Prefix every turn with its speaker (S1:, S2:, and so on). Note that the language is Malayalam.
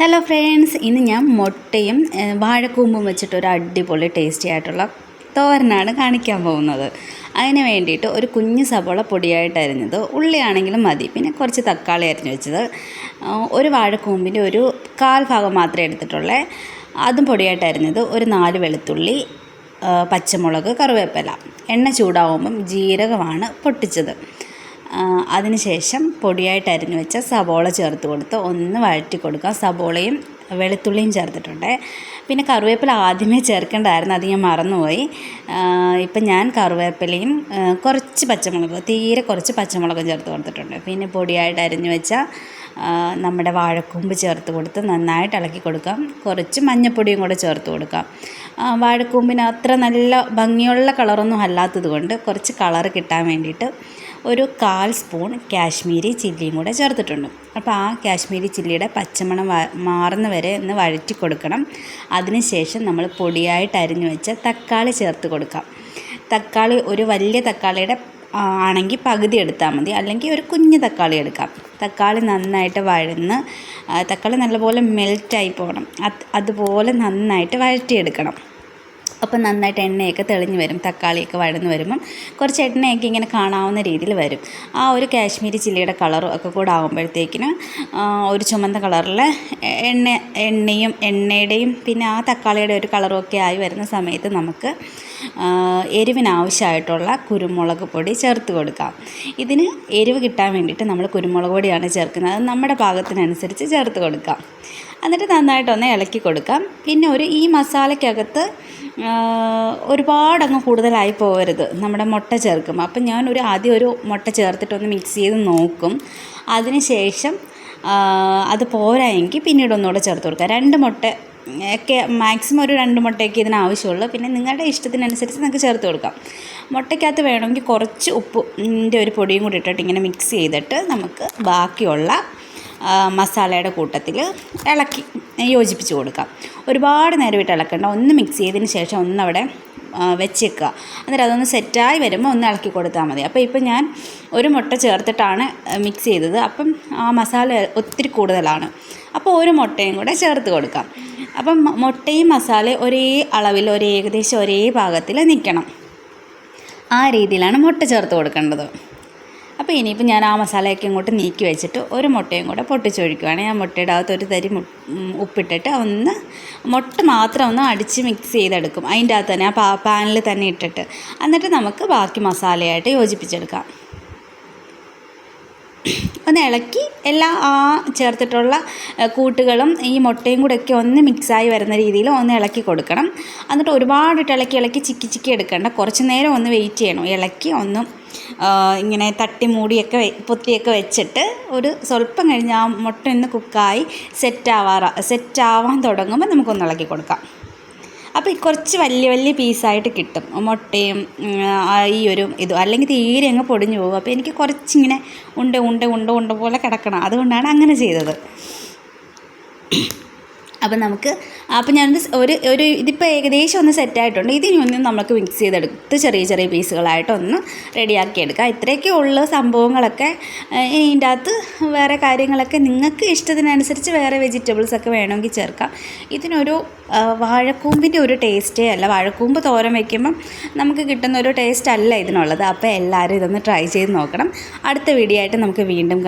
S1: ഹലോ ഫ്രണ്ട്സ് ഇന്ന് ഞാൻ മുട്ടയും വാഴക്കൂമ്പും വെച്ചിട്ട് ഒരു അടിപൊളി ടേസ്റ്റി ആയിട്ടുള്ള തോരനാണ് കാണിക്കാൻ പോകുന്നത്. അതിന് വേണ്ടിയിട്ട് ഒരു കുഞ്ഞ് സവോള പൊടിയായിട്ട് അരിഞ്ഞത്. ഉള്ളിയാണെങ്കിലും മതി. പിന്നെ കുറച്ച് തക്കാളി അരിഞ്ഞു വെച്ചത്. ഒരു വാഴക്കൂമ്പിന്റെ ഒരു കാൽ ഭാഗം മാത്രമേ എടുത്തിട്ടുള്ളേ. അതും പൊടിയായിട്ട് അരിഞ്ഞത് ഒരു നാല് വെളുത്തുള്ളി പച്ചമുളക് കറിവേപ്പില. എണ്ണ ചൂടാവുമ്പം ജീരകമാണ് പൊട്ടിച്ചത്. അതിനുശേഷം പൊടിയായിട്ട് അരിഞ്ഞു വെച്ച സബോള ചേർത്ത് കൊടുത്ത് ഒന്ന് വഴറ്റി കൊടുക്കുക. സബോളയും വെളുത്തുള്ളിയും ചേർത്തിട്ടുണ്ട്. പിന്നെ കറിവേപ്പില ആദ്യമേ ചേർക്കേണ്ടായിരുന്നു. അത് ഞാൻ മറന്നുപോയി. ഇപ്പം ഞാൻ കറിവേപ്പിലയും കുറച്ച് പച്ചമുളക് തീരെ കുറച്ച് പച്ചമുളകും ചേർത്ത് കൊടുത്തിട്ടുണ്ട്. പിന്നെ പൊടിയായിട്ട് അരിഞ്ഞു വെച്ച നമ്മുടെ വാഴക്കൂമ്പ് ചേർത്ത് കൊടുത്ത് നന്നായിട്ട് ഇളക്കി കൊടുക്കാം. കുറച്ച് മഞ്ഞൾപ്പൊടിയും കൂടെ ചേർത്ത് കൊടുക്കാം. വാഴക്കൂമ്പിന് അത്ര നല്ല ഭംഗിയുള്ള കളറൊന്നും അല്ലാത്തത് കൊണ്ട് കുറച്ച് കളറ് കിട്ടാൻ വേണ്ടിയിട്ട് ഒരു കാൽ സ്പൂൺ കാശ്മീരി ചില്ലിയും കൂടെ ചേർത്തിട്ടുണ്ട്. അപ്പോൾ ആ കാശ്മീരി ചില്ലിയുടെ പച്ചമണം മാറുന്ന വരെ ഒന്ന് വഴറ്റി കൊടുക്കണം. അതിനുശേഷം നമ്മൾ പൊടിയായിട്ട് അരിഞ്ഞു വെച്ച തക്കാളി ചേർത്ത് കൊടുക്കാം. തക്കാളി ഒരു വലിയ തക്കാളിയുടെ ആണെങ്കിൽ പകുതി എടുത്താൽ മതി. അല്ലെങ്കിൽ ഒരു കുഞ്ഞ് തക്കാളി എടുക്കാം. തക്കാളി നന്നായിട്ട് വഴന്ന് തക്കാളി നല്ലപോലെ മെൽറ്റായി പോകണം. അത് അതുപോലെ നന്നായിട്ട് വഴറ്റിയെടുക്കണം. അപ്പം നന്നായിട്ട് എണ്ണയൊക്കെ തെളിഞ്ഞ് വരും തക്കാളിയൊക്കെ വഴന്ന് വരുമ്പം കുറച്ച് എണ്ണയൊക്കെ ഇങ്ങനെ കാണാവുന്ന രീതിയിൽ വരും. ആ ഒരു കാശ്മീരി ചില്ലിയുടെ കളറും ഒക്കെ കൂടെ ആകുമ്പോഴത്തേക്കിന് ഒരു ചുമന്ന കളറിൽ എണ്ണ എണ്ണയും എണ്ണയുടെയും പിന്നെ ആ തക്കാളിയുടെ ഒരു കളറും ഒക്കെ ആയി വരുന്ന സമയത്ത് നമുക്ക് എരിവിനാവശ്യമായിട്ടുള്ള കുരുമുളക് പൊടി ചേർത്ത് കൊടുക്കാം. ഇതിന് എരിവ് കിട്ടാൻ വേണ്ടിയിട്ട് നമ്മൾ കുരുമുളക് പൊടിയാണ് ചേർക്കുന്നത്. നമ്മുടെ പാകത്തിനനുസരിച്ച് ചേർത്ത് കൊടുക്കാം. എന്നിട്ട് നന്നായിട്ടൊന്ന് ഇളക്കി കൊടുക്കാം. പിന്നെ ഒരു ഈ മസാലയ്ക്കകത്ത് ഒരുപാടങ്ങ് കൂടുതലായി പോകരുത് നമ്മുടെ മുട്ട ചേർക്കും. അപ്പം ഞാൻ ഒരു ആദ്യം ഒരു മുട്ട ചേർത്തിട്ടൊന്ന് മിക്സ് ചെയ്ത് നോക്കും. അതിന് ശേഷം ആ, അത് പോരായെങ്കിൽ പിന്നീട് ഒന്നുകൂടെ ചേർത്ത് കൊടുക്കുക രണ്ട് മുട്ട ഒക്കെ മാക്സിമം ഒരു രണ്ട് മുട്ടയൊക്കെ ഇതിന് ആവശ്യമുള്ളൂ. പിന്നെ നിങ്ങളുടെ ഇഷ്ടത്തിനനുസരിച്ച് നിങ്ങൾക്ക് ചേർത്ത് കൊടുക്കാം. മുട്ടയ്ക്കകത്ത് വേണമെങ്കിൽ കുറച്ച് ഉപ്പിന്റെ ഒരു പൊടിയും കൂടി ഇട്ടിട്ട് ഇങ്ങനെ മിക്സ് ചെയ്തിട്ട് നമുക്ക് ബാക്കിയുള്ള മസാലയുടെ കൂട്ടത്തിൽ ഇളക്കി യോജിപ്പിച്ച് കൊടുക്കാം. ഒരുപാട് നേരം ഇട്ട് ഇളക്കണ്ട. ഒന്ന് മിക്സ് ചെയ്തതിന് ശേഷം ഒന്നവിടെ വെച്ചേക്കുക. എന്നിട്ട് അതൊന്ന് സെറ്റായി വരുമ്പോൾ ഒന്ന് ഇളക്കി കൊടുത്താൽ മതി. അപ്പോൾ ഇപ്പം ഞാൻ ഒരു മുട്ട ചേർത്തിട്ടാണ് മിക്സ് ചെയ്തത്. അപ്പം ആ മസാല ഒത്തിരി കൂടുതലാണ്. അപ്പോൾ ഒരു മുട്ടയും കൂടെ ചേർത്ത് കൊടുക്കാം. അപ്പം മുട്ടയും മസാലയും ഒരേ അളവിൽ ഒരേ ഏകദേശം ഒരേ പാകത്തിൽ നിൽക്കണം ആ രീതിയിലാണ് മുട്ട ചേർത്ത് കൊടുക്കേണ്ടത്. അപ്പോൾ ഇനിയിപ്പോൾ ഞാൻ ആ മസാലയൊക്കെ ഇങ്ങോട്ട് നീക്കി വെച്ചിട്ട് ഒരു മുട്ടയും കൂടെ പൊട്ടിച്ചൊഴിക്കുകയാണ് ആ മുട്ടയുടെ അകത്ത് ഒരു തരി ഉപ്പിട്ടിട്ട് ഒന്ന് മുട്ട മാത്രം ഒന്ന് അടിച്ച് മിക്സ് ചെയ്തെടുക്കും. അതിന്റെ അകത്ത് തന്നെ ആ പാനിൽ തന്നെ ഇട്ടിട്ട്. എന്നിട്ട് നമുക്ക് ബാക്കി മസാലയായിട്ട് യോജിപ്പിച്ചെടുക്കാം. ഒന്ന് ഇളക്കി എല്ലാ ആ ചേർത്തിട്ടുള്ള കൂട്ടുകളും ഈ മുട്ടയും കൂടെ ഒക്കെ ഒന്ന് മിക്സായി വരുന്ന രീതിയിൽ ഒന്ന് ഇളക്കി കൊടുക്കണം. എന്നിട്ട് ഒരുപാട് ഇളക്കി ഇളക്കി ചിക്കി ചിക്കി എടുക്കേണ്ട. കുറച്ച് നേരം ഒന്ന് വെയിറ്റ് ചെയ്യണം. ഇളക്കി ഒന്ന് ഇങ്ങനെ തട്ടി മൂടിയൊക്കെ പൊത്തിയൊക്കെ വെച്ചിട്ട് ഒരു സ്വല്പം കഴിഞ്ഞ് ആ മുട്ട ഒന്ന് കുക്കായി സെറ്റാവാറ സെറ്റാവാൻ തുടങ്ങുമ്പോൾ നമുക്കൊന്ന് ഇളക്കി കൊടുക്കാം. അപ്പോൾ കുറച്ച് വലിയ വലിയ പീസായിട്ട് കിട്ടും. മുട്ടയും ഈ ഒരു ഇതും. അല്ലെങ്കിൽ തീരെ അങ്ങ് പൊടിഞ്ഞു പോകും. അപ്പോൾ എനിക്ക് കുറച്ചിങ്ങനെ ഉണ്ട ഉണ്ട ഉണ്ട ഉണ്ട പോലെ കിടക്കണം. അതുകൊണ്ടാണ് അങ്ങനെ ചെയ്തത്. അപ്പം നമുക്ക് അപ്പം ഞാനത് ഒരു ഒരു ഇതിപ്പോൾ ഏകദേശം ഒന്ന് സെറ്റായിട്ടുണ്ട് ഇതിനി ഒന്ന് നമുക്ക് മിക്സ് ചെയ്തെടുത്ത് ചെറിയ ചെറിയ പീസുകളായിട്ട് ഒന്ന് റെഡിയാക്കി ഇത്രയൊക്കെ ഉള്ള സംഭവങ്ങളൊക്കെ. ഇതിന്റെ അകത്ത് വേറെ കാര്യങ്ങളൊക്കെ നിങ്ങൾക്ക് ഇഷ്ടത്തിനനുസരിച്ച് വേറെ വെജിറ്റബിൾസ് ഒക്കെ വേണമെങ്കിൽ ചേർക്കാം. ഇതിനൊരു വാഴക്കൂമ്പിന്റെ ഒരു ടേസ്റ്റേ അല്ല. വാഴക്കൂമ്പ് തോരൻ വയ്ക്കുമ്പം നമുക്ക് കിട്ടുന്ന ഒരു ടേസ്റ്റ് അല്ല ഇതിനുള്ളത്. അപ്പോൾ എല്ലാവരും ഇതൊന്ന് ട്രൈ ചെയ്ത് നോക്കണം. അടുത്ത വീഡിയോ ആയിട്ട് നമുക്ക് വീണ്ടും